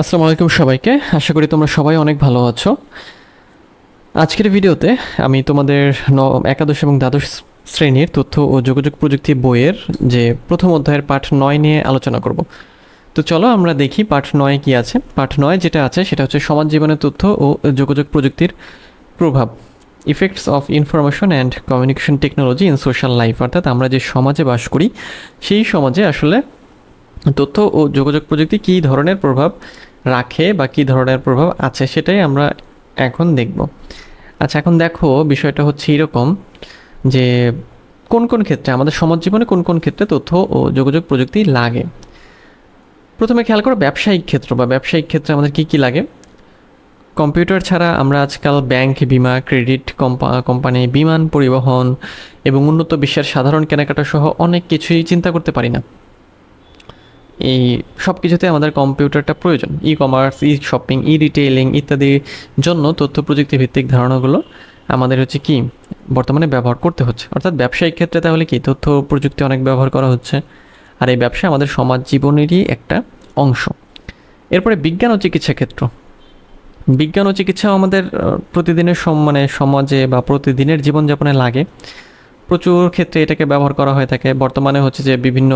আসসালামু আলাইকুম সবাইকে। আশা করি তোমরা সবাই অনেক ভালো আছো। আজকের ভিডিওতে আমি তোমাদের ন, একাদশ এবং দ্বাদশ শ্রেণির তথ্য ও যোগাযোগ প্রযুক্তি বইয়ের যে প্রথম অধ্যায়ের পাঠ নয় নিয়ে আলোচনা করব। তো চলো আমরা দেখি পাঠ নয় কি আছে। পাঠ নয় যেটা আছে সেটা হচ্ছে সমাজ জীবনের তথ্য ও যোগাযোগ প্রযুক্তির প্রভাব। Effects of information and communication technology in social life অর্থাৎ আমরা যে সমাজে বাস করি, সেই সমাজে আসলে তথ্য ও যোগাযোগ প্রযুক্তি কী ধরনের প্রভাব রাখে বা কী ধরনের প্রভাব আছে সেটাই আমরা এখন দেখব। আচ্ছা এখন দেখো বিষয়টা হচ্ছে এরকম যে কোন কোন ক্ষেত্রে, আমাদের সমাজ জীবনে কোন কোন ক্ষেত্রে তথ্য ও যোগাযোগ প্রযুক্তি লাগে? প্রথমে খেয়াল করো ব্যবসায়িক ক্ষেত্র বা ব্যবসায়িক ক্ষেত্রে আমাদের কী কী লাগে? কম্পিউটার ছাড়া আমরা আজকাল ব্যাংক বিমা, ক্রেডিট কোম্পানি, বিমান পরিবহন এবং উন্নত বিশ্বের সাধারণ কেনাকাটা সহ অনেক কিছুই চিন্তা করতে পারি না। এই সব কিছুতে আমাদের কম্পিউটারটা প্রয়োজন। E commerce e shopping e retailing ইত্যাদির জন্য তথ্য প্রযুক্তি ভিত্তিক ধারণাগুলো আমাদের হচ্ছে কি বর্তমানে ব্যবহার করতে হচ্ছে। অর্থাৎ ব্যবসায়িক ক্ষেত্রে তাহলে কি? তথ্য প্রযুক্তি অনেক ব্যবহার করা হচ্ছে। আর এই ব্যবসা আমাদের সমাজ জীবনেরই একটা অংশ। এরপরে বিজ্ঞান ও চিকিৎসা ক্ষেত্র। বিজ্ঞান ও চিকিৎসা আমাদের প্রতিদিনের মানে সমাজে বা প্রতিদিনের জীবনযাপনে লাগে। প্রচুর ক্ষেত্রে এটাকে ব্যবহার করা হয়ে থাকে। বর্তমানে হচ্ছে যে বিভিন্ন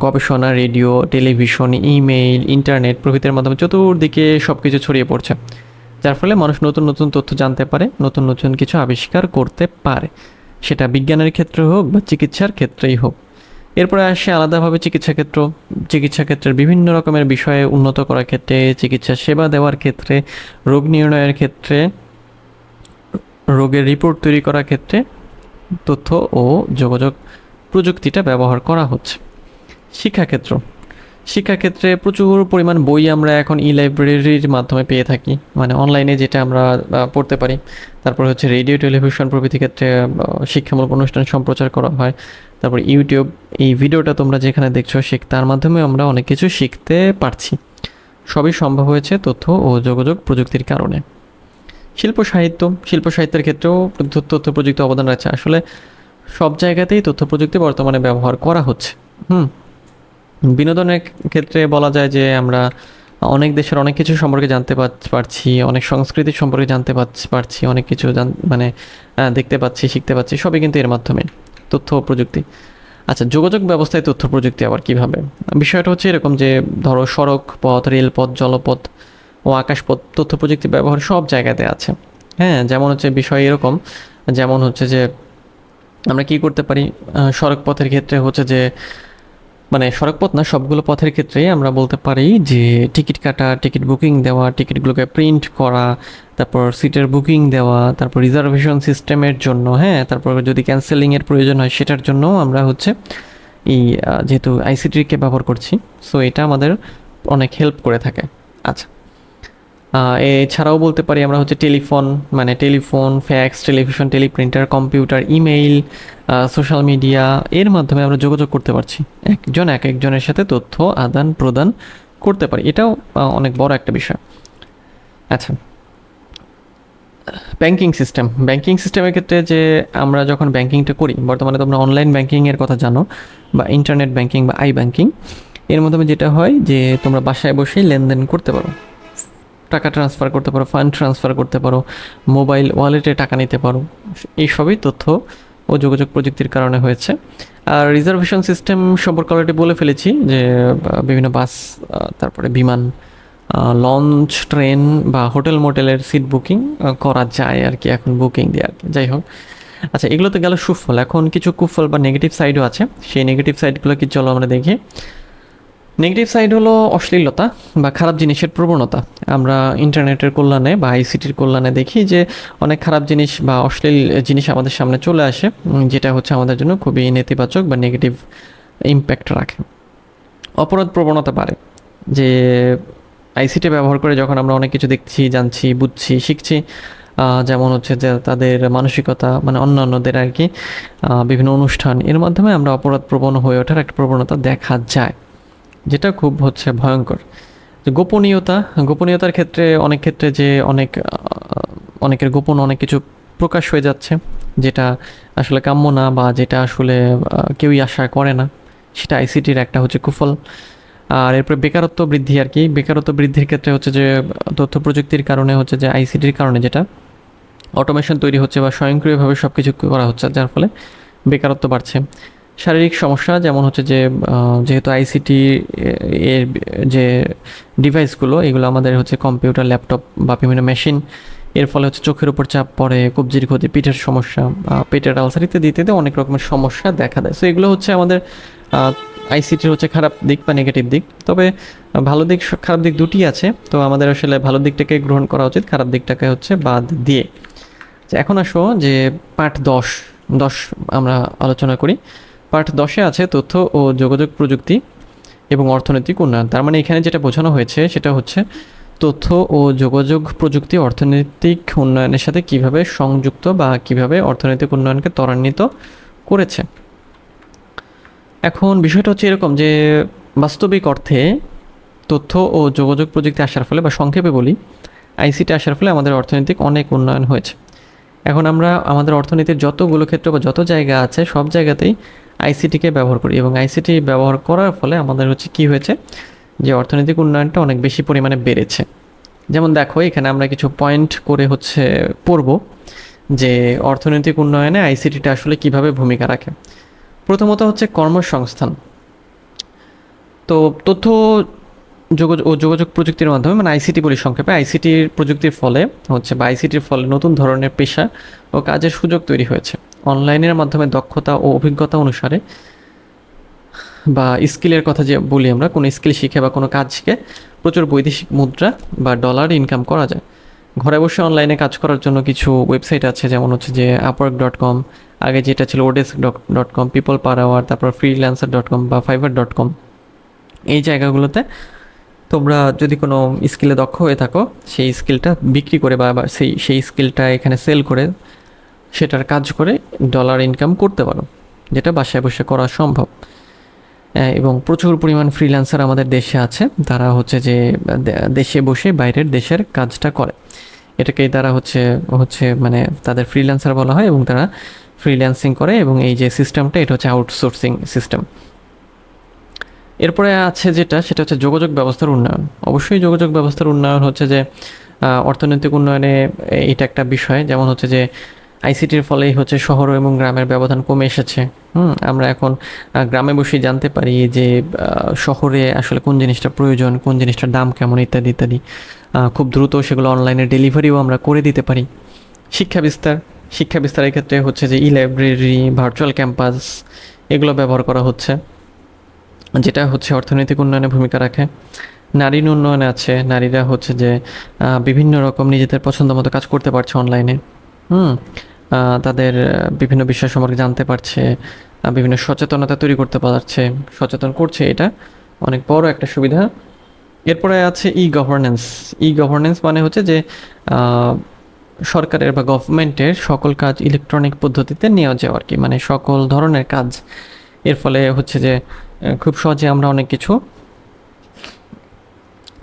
গবেষণা, রেডিও, টেলিভিশন, ইমেইল, ইন্টারনেট প্রভৃতির মাধ্যমে চতুর্দিকে সব কিছু ছড়িয়ে পড়ছে। যার ফলে মানুষ নতুন নতুন তথ্য জানতে পারে, নতুন নতুন কিছু আবিষ্কার করতে পারে। সেটা বিজ্ঞানের ক্ষেত্রে হোক বা চিকিৎসার ক্ষেত্রেই হোক। এরপরে আসে আলাদাভাবে চিকিৎসা ক্ষেত্র। চিকিৎসা ক্ষেত্রের বিভিন্ন রকমের বিষয়ে উন্নত করার ক্ষেত্রে, চিকিৎসা সেবা দেওয়ার ক্ষেত্রে, রোগ নির্ণয়ের ক্ষেত্রে, রোগের রিপোর্ট তৈরি করার ক্ষেত্রে তথ্য ও যোগাযোগ প্রযুক্তিটা ব্যবহার করা হচ্ছে। শিক্ষাক্ষেত্র। শিক্ষাক্ষেত্রে প্রচুর পরিমাণ বই আমরা এখন ই লাইব্রেরির মাধ্যমে পেয়ে থাকি। মানে অনলাইনে যেটা আমরা পড়তে পারি। তারপর হচ্ছে রেডিও টেলিভিশন প্রভৃতি ক্ষেত্রে শিক্ষামূলক অনুষ্ঠান সম্প্রচার করা হয়। তারপর ইউটিউব এই ভিডিওটা তোমরা যেখানে দেখছ শিখ তার মাধ্যমে আমরা অনেক কিছু শিখতে পারছি। সবই সম্ভব হয়েছে তথ্য ও যোগাযোগ প্রযুক্তির কারণে। শিল্প সাহিত্য, শিল্প সাহিত্যের ক্ষেত্রেও তথ্য প্রযুক্তি অবদান রয়েছে। আসলে সব জায়গাতেই তথ্য প্রযুক্তি বর্তমানে ব্যবহার করা হচ্ছে। হুম। বিনোদনের ক্ষেত্রে বলা যায় যে আমরা অনেক দেশের অনেক কিছু সম্পর্কে জানতে পার- পারছি, অনেক সংস্কৃতি সম্পর্কে জানতে পারছ- অনেক কিছু মানে দেখতে পাচ্ছি, শিখতে পাচ্ছি, সবই কিন্তু এর মাধ্যমে তথ্য প্রযুক্তি। আচ্ছা যোগাযোগ ব্যবস্থায় তথ্য প্রযুক্তি আবার কীভাবে? বিষয়টা হচ্ছে এরকম যে, ধরো সড়ক পথ, রেলপথ, জলপথ ও আকাশপথ তথ্য প্রযুক্তি ব্যবহার সব জায়গাতে আছে। হ্যাঁ যেমন হচ্ছে বিষয় এরকম, যেমন হচ্ছে যে আমরা কি করতে পারি? সড়ক পথের ক্ষেত্রে হচ্ছে যে মানে সড়ক পথ না, সবগুলো পথের ক্ষেত্রেই আমরা বলতে পারি যে টিকিট কাটা, টিকিট বুকিং দেওয়া, টিকিটগুলোকে প্রিন্ট করা, তারপর সিটের বুকিং দেওয়া, তারপর রিজার্ভেশন সিস্টেমের জন্য হ্যাঁ তারপর যদি ক্যান্সেলিংয়ের প্রয়োজন হয় সেটার জন্য আমরা হচ্ছে এই যেহেতু আইসিটিকে ব্যবহার করছি সো এটা আমাদের অনেক হেল্প করে থাকে। আচ্ছা। এছাড়াও বলতে পারি আমরা হচ্ছে টেলিফোন মানে telephone, fax, television, teleprinter, computer, email social media, এর মাধ্যমে আমরা যোগাযোগ করতে পারছি। একজন এক একজনের সাথে তথ্য আদান প্রদান করতে পারি। এটাও অনেক বড় একটা বিষয়। আচ্ছা। Banking system. ব্যাংকিং সিস্টেমের ক্ষেত্রে যে আমরা যখন ব্যাংকিংটা করি, বর্তমানে তোমরা অনলাইন ব্যাংকিংয়ের কথা জানো, বা ইন্টারনেট ব্যাংকিং বা আই ব্যাংকিং, এর মাধ্যমে যেটা হয় যে তোমরা বাসায় বসেই লেনদেন করতে পারো। টাকা ট্রান্সফার করতে পারো ফান্ড ট্রান্সফার করতে পারো মোবাইল ওয়ালেটে টাকা নিতে পারো এই সবই তথ্য ও যোগাযোগ প্রযুক্তির কারণে হয়েছে। আর রিজার্ভেশন সিস্টেম সম্পর্কে অলরেডি বলে ফেলেছি যে বিভিন্ন বাস তারপরে বিমান লঞ্চ ট্রেন বা হোটেল মোটেলের সিট বুকিং করা যায় আর কি, এখন বুকিং দিয়ে আর কি। যাই হোক আচ্ছা এগুলো তো গেল সুফল। এখন কিছু কুফল বা নেগেটিভ সাইডও আছে। সেই নেগেটিভ সাইডগুলো কি চলো আমরা দেখি। নেগেটিভ সাইড হলো অশ্লীলতা বা খারাপ জিনিসের প্রবণতা। আমরা ইন্টারনেটের কল্যাণে বা আইসিটির কল্যাণে দেখি যে অনেক খারাপ জিনিস বা অশ্লীল জিনিস আমাদের সামনে চলে আসে যেটা হচ্ছে আমাদের জন্য খুবই নেতিবাচক বা নেগেটিভ ইম্প্যাক্ট রাখে। অপরাধ প্রবণতা বাড়ে। যে আইসিটি ব্যবহার করে যখন আমরা অনেক কিছু দেখছি, জানছি, বুঝছি, শিখছি যেমন হচ্ছে যে তাদের মানসিকতা মানে অন্যান্যদের আর কি বিভিন্ন অনুষ্ঠান, এর মাধ্যমে আমরা অপরাধ প্রবণ হয়ে ওঠার একটা প্রবণতা দেখা যায়। যেটা খুব হচ্ছে ভয়ঙ্কর। গোপনীয়তা, গোপনীয়তার ক্ষেত্রে অনেক ক্ষেত্রে যে অনেক অনেকের গোপন অনেক কিছু প্রকাশ হয়ে যাচ্ছে, যেটা আসলে কাম্য না বা যেটা আসলে কেউই আশা করে না, সেটা আইসিটির একটা হচ্ছে কুফল। আর এরপরে বেকারত্ব বৃদ্ধি আর কি, বেকারত্ব বৃদ্ধির ক্ষেত্রে হচ্ছে যে, তথ্য প্রযুক্তির কারণে হচ্ছে যে আইসিটির কারণে যেটা, অটোমেশন তৈরি হচ্ছে বা স্বয়ংক্রিয়ভাবে সব কিছু করা হচ্ছে, যার ফলে বেকারত্ব বাড়ছে। শারীরিক সমস্যা, যেমন হচ্ছে যে যেহেতু আইসিটি এর যে ডিভাইসগুলো এগুলো আমাদের হচ্ছে কম্পিউটার ল্যাপটপ বা বিভিন্ন মেশিন এর ফলে হচ্ছে চোখের উপর চাপ পড়ে, কবজির ক্ষতি, পিঠের সমস্যা পেটের আলসার ইত্যাদি ইত্যাদি অনেক রকমের সমস্যা দেখা দেয়। সো এগুলো হচ্ছে আমাদের আইসিটির হচ্ছে খারাপ দিক বা নেগেটিভ দিক। তবে ভালো দিক খারাপ দিক দুটি আছে। তো আমাদের আসলে ভালো দিকটাকে গ্রহণ করা উচিত, খারাপ দিকটাকে হচ্ছে বাদ দিয়ে। এখন আসো যে পাঠ দশ দশ আমরা আলোচনা করি। পার্ট দশে আছে তথ্য ও যোগাযোগ প্রযুক্তি এবং অর্থনৈতিক উন্নয়ন। তার মানে এখানে যেটা বোঝানো হয়েছে সেটা হচ্ছে তথ্য ও যোগাযোগ প্রযুক্তি অর্থনৈতিক উন্নয়নের সাথে কীভাবে সংযুক্ত বা কীভাবে অর্থনৈতিক উন্নয়নকে ত্বরান্বিত করেছে। এখন বিষয়টা হচ্ছে এরকম যে বাস্তবিক অর্থে তথ্য ও যোগাযোগ প্রযুক্তি আসার ফলে বা সংক্ষেপে বলি, আইসিটি আসার ফলে আমাদের অর্থনৈতিক অনেক উন্নয়ন হয়েছে। এখন আমরা আমাদের অর্থনীতির যতগুলো ক্ষেত্র বা যত জায়গা আছে সব জায়গাতেই আইসিটিকে ব্যবহার করি এবং আইসিটি ব্যবহার করার ফলে আমাদের হচ্ছে কি হয়েছে? যে অর্থনৈতিক উন্নয়নটা অনেক বেশি পরিমাণে বেড়েছে। যেমন দেখো, এখানে আমরা কিছু পয়েন্ট করে হচ্ছে পড়ব যে অর্থনৈতিক উন্নয়নে আইসিটিটা আসলে কীভাবে ভূমিকা রাখে। প্রথমত হচ্ছে কর্মসংস্থান। তো তথ্য যোগাযোগ ও যোগাযোগ প্রযুক্তির মাধ্যমে মানে আইসিটি বলি সংক্ষেপে আইসিটির প্রযুক্তির ফলে হচ্ছে বা আইসিটির ফলে নতুন ধরনের পেশা ও কাজের সুযোগ তৈরি হয়েছে। অনলাইনের মাধ্যমে দক্ষতা ও অভিজ্ঞতা অনুসারে বা স্কিলের কথা যে বলি আমরা, কোনো স্কিল শিখে বা কোনো কাজ শিখে প্রচুর বৈদেশিক মুদ্রা বা ডলার ইনকাম করা যায়। ঘরে বসে অনলাইনে কাজ করার জন্য কিছু ওয়েবসাইট আছে, যেমন হচ্ছে যে আপওয়ার্ক ডট কম আগে যেটা ছিল oDesk dot com people per hour তারপর ফ্রিল্যান্সার ডট কম বা ফাইবার ডট কম এই জায়গাগুলোতে তোমরা যদি কোনো স্কিলে দক্ষ হয়ে থাকো, সেই স্কিলটা বিক্রি করে বা বা সেই সেই স্কিলটা এখানে সেল করে সেটার কাজ করে ডলার ইনকাম করতে পারো, যেটা বাসায় বসে করা সম্ভব। এবং প্রচুর পরিমাণ ফ্রিল্যান্সার আমাদের দেশে আছে, তারা হচ্ছে যে দেশে বসে বাইরের দেশের কাজটা করে। এটাকেই তারা হচ্ছে হচ্ছে মানে তাদের ফ্রিল্যান্সার বলা হয় এবং তারা ফ্রিল্যান্সিং করে এবং এই যে সিস্টেমটা এটা হচ্ছে আউটসোর্সিং সিস্টেম এরপরে আছে যেটা, সেটা হচ্ছে যোগাযোগ ব্যবস্থার উন্নয়ন। অবশ্যই যোগাযোগ ব্যবস্থার উন্নয়ন হচ্ছে যে অর্থনৈতিক উন্নয়নে এটা একটা বিষয়, যেমন হচ্ছে যে আইসিটির ফলেই হচ্ছে শহর এবং গ্রামের ব্যবধান কমে এসেছে। হুম, আমরা এখন গ্রামে বসে জানতে পারি যে শহরে আসলে কোন জিনিসটা প্রয়োজন, কোন জিনিসটার দাম কেমন, ইত্যাদি ইত্যাদি। খুব দ্রুত সেগুলো অনলাইনে ডেলিভারিও আমরা করে দিতে পারি। শিক্ষা বিস্তার, শিক্ষা বিস্তারের ক্ষেত্রে হচ্ছে যে ই লাইব্রেরি ভার্চুয়াল ক্যাম্পাস, এগুলো ব্যবহার করা হচ্ছে। যেটা হচ্ছে অর্থনৈতিক উন্নয়নে ভূমিকা রাখে। নারীর উন্নয়নে আছে, নারীরা হচ্ছে যে বিভিন্ন রকম নিজেদের পছন্দ মতো কাজ করতে পারছে অনলাইনে। হুম তাদের বিভিন্ন বিষয় সম্পর্কে জানতে পারছে বিভিন্ন সচেতনতা তৈরি করতে পারছে, সচেতন করছে, এটা অনেক বড় একটা সুবিধা। এরপরে আছে ই গভর্নেন্স ই গভর্নেন্স মানে হচ্ছে যে সরকারের বা গভর্নমেন্টের সকল কাজ ইলেকট্রনিক পদ্ধতিতে নেওয়া যাওয়া আর কি মানে সকল ধরনের কাজ। এর ফলে হচ্ছে যে খুব সহজে আমরা অনেক কিছু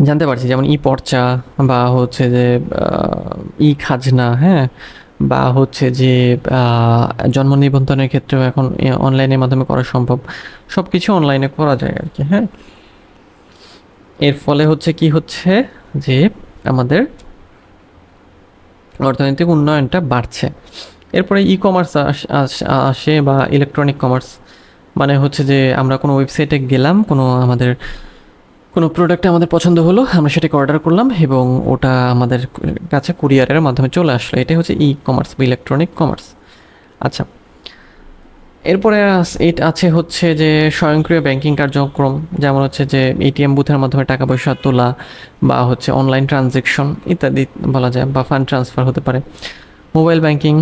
জানতে পারছি, যেমন ই পর্চা বা হচ্ছে যে ই খাজনা হ্যাঁ? বা হচ্ছে যে জন্ম নিবন্ধনের ক্ষেত্রেও এখন অনলাইনের মাধ্যমে করা সম্ভব। সব কিছু অনলাইনে করা যায় আর কি হ্যাঁ? এর ফলে হচ্ছে কি হচ্ছে যে, আমাদের অর্থনৈতিক উন্নয়নটা বাড়ছে। এরপরে ই কমার্স আসে বা ইলেকট্রনিক কমার্স মানে হচ্ছে যে, আমরা কোনো ওয়েবসাইটে গেলাম, কোনো আমাদের কোনো প্রোডাক্ট আমাদের পছন্দ হলো, আমরা সেটাকে অর্ডার করলাম এবং ওটা আমাদের কাছে কুরিয়ারের মাধ্যমে চলে আসলো। এটাই হচ্ছে ই কমার্স বা ইলেকট্রনিক কমার্স আচ্ছা এরপরে এটা আছে হচ্ছে যে স্বয়ংক্রিয় ব্যাংকিং কার্যক্রম, যেমন হচ্ছে যে এটিএম বুথের মাধ্যমে টাকা পয়সা তোলা বা হচ্ছে অনলাইন ট্রানজেকশন ইত্যাদি বলা যায়, বা ফান্ড ট্রান্সফার হতে পারে। মোবাইল ব্যাংকিং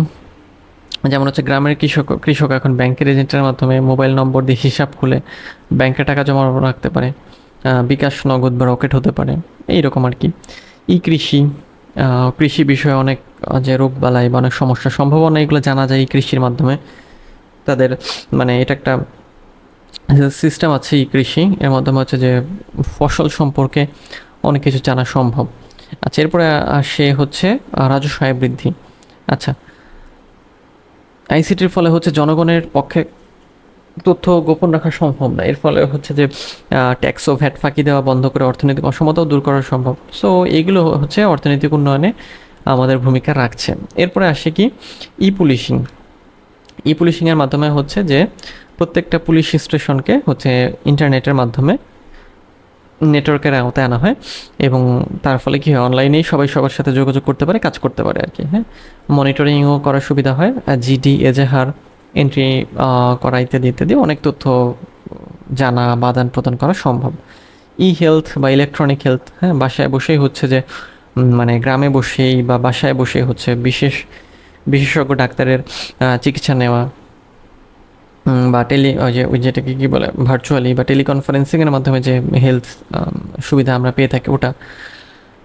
যেমন হচ্ছে গ্রামের কৃষক কৃষক এখন ব্যাংকের এজেন্টের মাধ্যমে মোবাইল নম্বর দিয়ে হিসাব খুলে ব্যাংকে টাকা জমা রাখতে পারে। বিকাশ নগদ বা রকেট হতে পারে। এইরকম আর কি। ই কৃষি কৃষি বিষয়ে অনেক যে রোগ বালাই বা অনেক সমস্যার সম্ভাবনা, এগুলো জানা যায় এই কৃষির মাধ্যমে। তাদের মানে এটা একটা সিস্টেম আছে এই কৃষি, এর মাধ্যমে হচ্ছে যে ফসল সম্পর্কে অনেক কিছু জানা সম্ভব। আচ্ছা এরপরে আসে হচ্ছে রাজস্ব আয় বৃদ্ধি। আচ্ছা আইসিটির ফলে হচ্ছে জনগণের পক্ষে তথ্য গোপন রাখা সম্ভব না। এর ফলে হচ্ছে যে ট্যাক্স ও ভ্যাট ফাঁকি দেওয়া বন্ধ করে অর্থনৈতিক অসমতাও দূর করা সম্ভব। সো এইগুলো হচ্ছে অর্থনৈতিক উন্নয়নে আমাদের ভূমিকা রাখছে। এরপরে আসে কি? ই পুলিশিং ই পুলিশিংয়ের মাধ্যমে হচ্ছে যে, প্রত্যেকটা পুলিশ স্টেশনকে হচ্ছে ইন্টারনেটের মাধ্যমে নেটওয়ার্কের আওতায় আনা হয় এবং তার ফলে কি হয়, অনলাইনেই সবাই সবার সাথে যোগাযোগ করতে পারে, কাজ করতে পারে আর কি হ্যাঁ। মনিটরিংও করার সুবিধা হয়। জিডি এজেহার এন্ট্রি করা ইত্যাদি ইত্যাদি অনেক তথ্য জানা বা আদান প্রদান করা সম্ভব। ই হেলথ বা ইলেকট্রনিক হেলথ হ্যাঁ বাসায় বসেই হচ্ছে যে মানে গ্রামে বসেই বা বাসায় বসেই হচ্ছে বিশেষ, বিশেষজ্ঞ ডাক্তারের চিকিৎসা নেওয়া বা টেলি ওই যে, ওই যেটাকে কী বলে ভার্চুয়ালি বা টেলিকনফারেন্সিংয়ের মাধ্যমে যে হেলথ সুবিধা আমরা পেয়ে থাকি ওটা।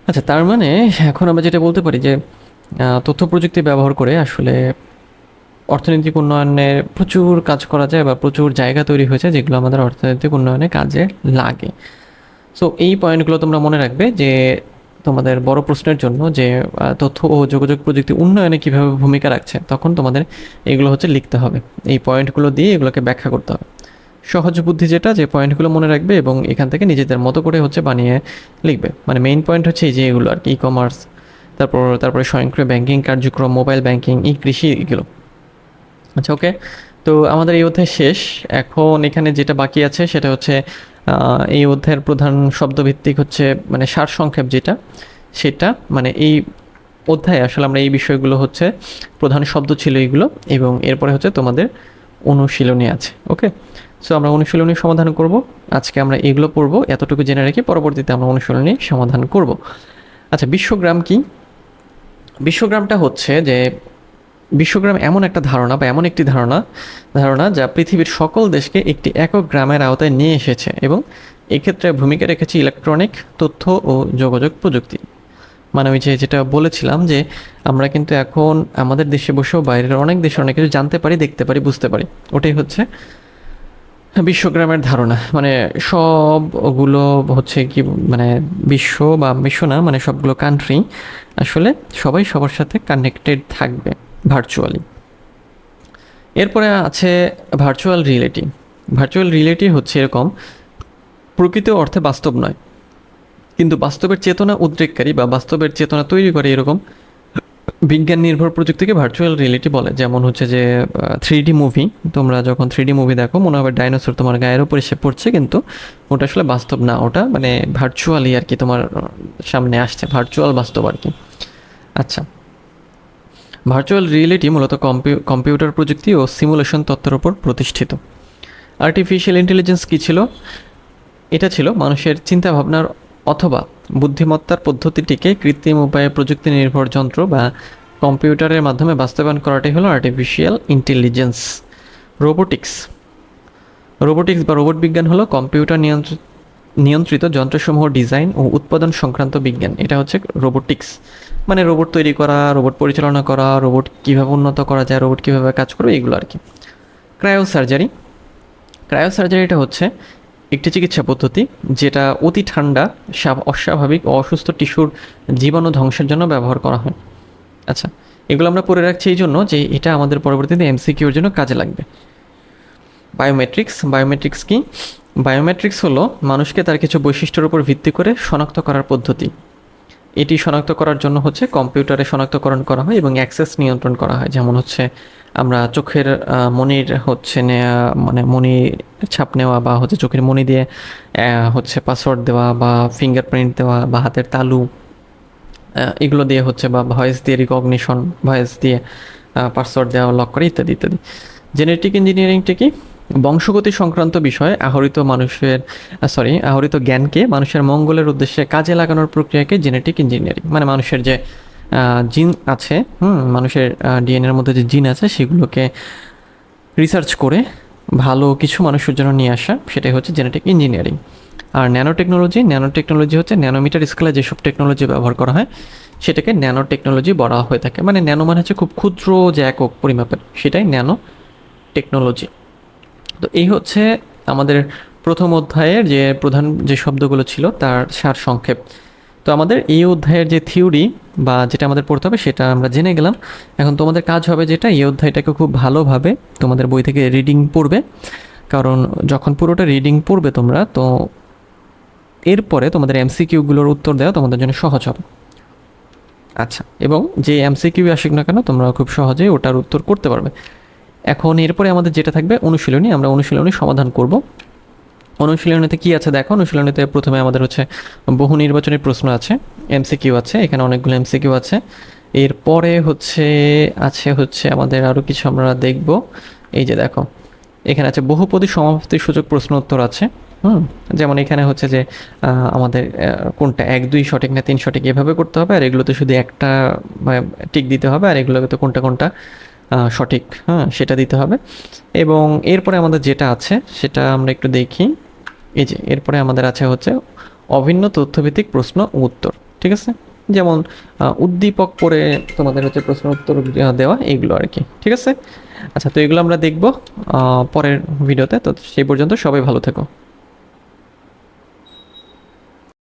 আচ্ছা তার মানে এখন আমরা যেটা বলতে পারি যে তথ্য প্রযুক্তি ব্যবহার করে আসলে অর্থনৈতিক উন্নয়নে প্রচুর কাজ করা যায় বা প্রচুর জায়গা তৈরি হয়েছে যেগুলো আমাদের অর্থনৈতিক উন্নয়নে কাজে লাগে। সো এই পয়েন্টগুলো তোমরা মনে রাখবে যে তোমাদের বড় প্রশ্নের জন্য যে তথ্য ও যোগাযোগ প্রযুক্তি উন্নয়নে কীভাবে ভূমিকা রাখছে, তখন তোমাদের এগুলো হচ্ছে লিখতে হবে। এই পয়েন্টগুলো দিয়ে এগুলোকে ব্যাখ্যা করতে হবে। সহজ বুদ্ধি যেটা, যে পয়েন্টগুলো মনে রাখবে এবং এখান থেকে নিজেদের মতো করে হচ্ছে বানিয়ে লিখবে। মানে মেইন পয়েন্ট হচ্ছে এই যে এগুলো আর কি ই কমার্স তারপর, তারপরে স্বয়ংক্রিয় ব্যাংকিং কার্যক্রম মোবাইল ব্যাংকিং ই কৃষি এগুলো। আচ্ছা ওকে তো আমাদের এই অধ্যায় শেষ। এখন এখানে যেটা বাকি আছে সেটা হচ্ছে এই অধ্যায়ের প্রধান শব্দভিত্তিক হচ্ছে মানে সার সংক্ষেপ যেটা, সেটা মানে এই অধ্যায়ে আসলে আমরা এই বিষয়গুলো হচ্ছে, প্রধান শব্দ ছিল এইগুলো এবং এরপরে হচ্ছে তোমাদের অনুশীলনী আছে ওকে সো আমরা অনুশীলনী সমাধান করব। আজকে আমরা এগুলো পড়ব, এতটুকু জেনে রেখে পরবর্তীতে আমরা অনুশীলনী সমাধান করব। আচ্ছা বিশ্বগ্রাম কি? বিশ্বগ্রামটা হচ্ছে যে বিশ্বগ্রাম এমন একটা ধারণা বা এমন একটি ধারণা ধারণা যা পৃথিবীর সকল দেশকে একটি একক গ্রামের আওতায় নিয়ে এসেছে এবং এক্ষেত্রে ভূমিকা রেখেছে ইলেকট্রনিক তথ্য ও যোগাযোগ প্রযুক্তি। মানে ওই যে যেটা বলেছিলাম যে আমরা কিন্তু এখন আমাদের দেশে বসেও বাইরের অনেক দেশে অনেক কিছু জানতে পারি, দেখতে পারি, বুঝতে পারি। ওটাই হচ্ছে বিশ্বগ্রামের ধারণা। মানে সবগুলো হচ্ছে কি মানে বিশ্ব বা বিশ্ব না মানে সবগুলো কান্ট্রি আসলে সবাই সবার সাথে কানেক্টেড থাকবে। ভার্চুয়ালি এরপরে আছে ভার্চুয়াল রিয়েলিটি ভার্চুয়াল রিয়েলিটি হচ্ছে এরকম, প্রকৃত অর্থে বাস্তব নয়, কিন্তু বাস্তবের চেতনা উদ্রেককারী বা বাস্তবের চেতনা তৈরি করে এরকম বিজ্ঞান নির্ভর প্রযুক্তিকে ভার্চুয়াল রিয়েলিটি বলে। যেমন হচ্ছে যে থ্রি মুভি তোমরা যখন থ্রি মুভি দেখো, মনে হবে ডাইনোসর তোমার গায়ের উপর এসে পড়ছে, কিন্তু ওটা আসলে বাস্তব না, ওটা মানে ভার্চুয়ালি আর কি তোমার সামনে আসছে ভার্চুয়াল বাস্তব আর কি। আচ্ছা ভার্চুয়াল রিয়েলিটি মূলত কম্পিউ- কম্পিউটার প্রযুক্তি ও সিমুলেশন তত্ত্বের উপর প্রতিষ্ঠিত। আর্টিফিশিয়াল ইন্টেলিজেন্স কী ছিল? এটা ছিল মানুষের চিন্তাভাবনার অথবা বুদ্ধিমত্তার পদ্ধতিটিকে কৃত্রিম উপায়ে প্রযুক্তি নির্ভর যন্ত্র বা কম্পিউটারের মাধ্যমে বাস্তবায়ন করাটাই হলো আর্টিফিশিয়াল ইন্টেলিজেন্স রোবোটিক্স রোবোটিক্স বা রোবট বিজ্ঞান হলো কম্পিউটার নিয়ন্ত্রিত নিয়ন্ত্রিত যন্ত্রসমূহ ডিজাইন ও উৎপাদন সংক্রান্ত বিজ্ঞান। এটা হচ্ছে রোবোটিক্স মানে রোবট তৈরি করা রোবট পরিচালনা করা রোবট কীভাবে উন্নত করা যায় রোবট কীভাবে কাজ করবে, এগুলো আর কি ক্রায়ো সার্জারি ক্রায়ো সার্জারিটা হচ্ছে একটি চিকিৎসা পদ্ধতি যেটা অতি ঠান্ডা অস্বাভাবিক ও অসুস্থ টিস্যুর জীবাণু ধ্বংসের জন্য ব্যবহার করা হয়। আচ্ছা এগুলো আমরা পড়ে রাখছি এই জন্য যে এটা আমাদের পরবর্তীতে এমসিকিউর জন্য কাজে লাগবে। বায়োমেট্রিক্স বায়োমেট্রিক্স কি? বায়োমেট্রিক্স হলো মানুষকে তার কিছু বৈশিষ্ট্যের উপর ভিত্তি করে শনাক্ত করার পদ্ধতি। এটি শনাক্ত করার জন্য হচ্ছে কম্পিউটারে শনাক্তকরণ করা হয় এবং অ্যাক্সেস নিয়ন্ত্রণ করা হয়। যেমন হচ্ছে আমরা চোখের মনির হচ্ছে নেওয়া মানে মনি ছাপ নেওয়া বা হচ্ছে চোখের মনি দিয়ে হচ্ছে পাসওয়ার্ড দেওয়া বা ফিঙ্গারপ্রিন্ট দেওয়া বা হাতের তালু এগুলো দিয়ে হচ্ছে বা ভয়েস দিয়ে রিকগনিশন ভয়েস দিয়ে পাসওয়ার্ড দেওয়া লক করা ইত্যাদি ইত্যাদি। জেনেটিক ইঞ্জিনিয়ারিংটা কি? বংশগতি সংক্রান্ত বিষয়ে, আহরিত মানুষের সরি আহরিত জ্ঞানকে মানুষের মঙ্গলের উদ্দেশ্যে কাজে লাগানোর প্রক্রিয়াকে জেনেটিক ইঞ্জিনিয়ারিং মানে মানুষের যে জিন আছে, হুম, মানুষের ডিএনএর মধ্যে যে জিন আছে, সেগুলোকে রিসার্চ করে ভালো কিছু মানুষের জন্য নিয়ে আসা, সেটাই হচ্ছে জেনেটিক ইঞ্জিনিয়ারিং আর ন্যানো টেকনোলজি ন্যানো টেকনোলজি হচ্ছে ন্যানোমিটার স্কেলে যেসব টেকনোলজি ব্যবহার করা হয়, সেটাকে ন্যানো টেকনোলজি বলা হয়ে থাকে। মানে ন্যানো মানে হচ্ছে খুব ক্ষুদ্র যে একক পরিমাপের, সেটাই ন্যানো টেকনোলজি তো এই হচ্ছে আমাদের প্রথম অধ্যায়ের যে প্রধান যে শব্দগুলো ছিল, তার সার সংক্ষেপ। তো আমাদের এই অধ্যায়ের যে থিওরি বা যেটা আমাদের পড়তে হবে সেটা আমরা জেনে গেলাম। এখন তোমাদের কাজ হবে যেটা, এই অধ্যায়টাকে খুব ভালোভাবে তোমাদের বই থেকে রিডিং পড়বে। কারণ যখন পুরোটা রিডিং পড়বে তোমরা, তো এরপরে তোমাদের এমসিকিউগুলোর উত্তর দেওয়া তোমাদের জন্য সহজ হবে। আচ্ছা এবং যে এমসিকিউ আসুক না কেন, তোমরা খুব সহজেই ওটার উত্তর করতে পারবে। এখন এরপরে আমাদের যেটা থাকবে অনুশীলনী, আমরা অনুশীলনী সমাধান করব। অনুশীলনীতে কি আছে দেখো? অনুশীলনীতে প্রথমে আমাদের হচ্ছে বহু নির্বাচনের প্রশ্ন আছে এমসিকিউ আছে, এখানে অনেকগুলো এমসিকিউ আছে। এরপরে হচ্ছে, আছে হচ্ছে আমাদের আরও কিছু আমরা দেখব। এই যে দেখো, এখানে আছে বহুপদী সমাপ্তির সুযোগ প্রশ্ন উত্তর আছে, হুম? যেমন এখানে হচ্ছে যে আমাদের কোনটা এক, দুই সঠিক না তিন সঠিক এভাবে করতে হবে, আর এগুলোতে শুধু একটা টিক দিতে হবে, আর এগুলোতে কোনটা কোনটা সঠিক হ্যাঁ সেটা দিতে হবে। এবং এরপরে আমাদের যেটা আছে, সেটা আমরা একটু দেখি। এই যে, এরপরে আমাদের আছে হচ্ছে অভিন্ন তথ্যভিত্তিক প্রশ্ন উত্তর, ঠিক আছে? যেমন উদ্দীপক পরে তোমাদের হচ্ছে প্রশ্ন উত্তর দেওয়া এইগুলো আর কি, ঠিক আছে? আচ্ছা তো এগুলো আমরা দেখব পরের ভিডিওতে। তো সেই পর্যন্ত সবাই ভালো থেকো।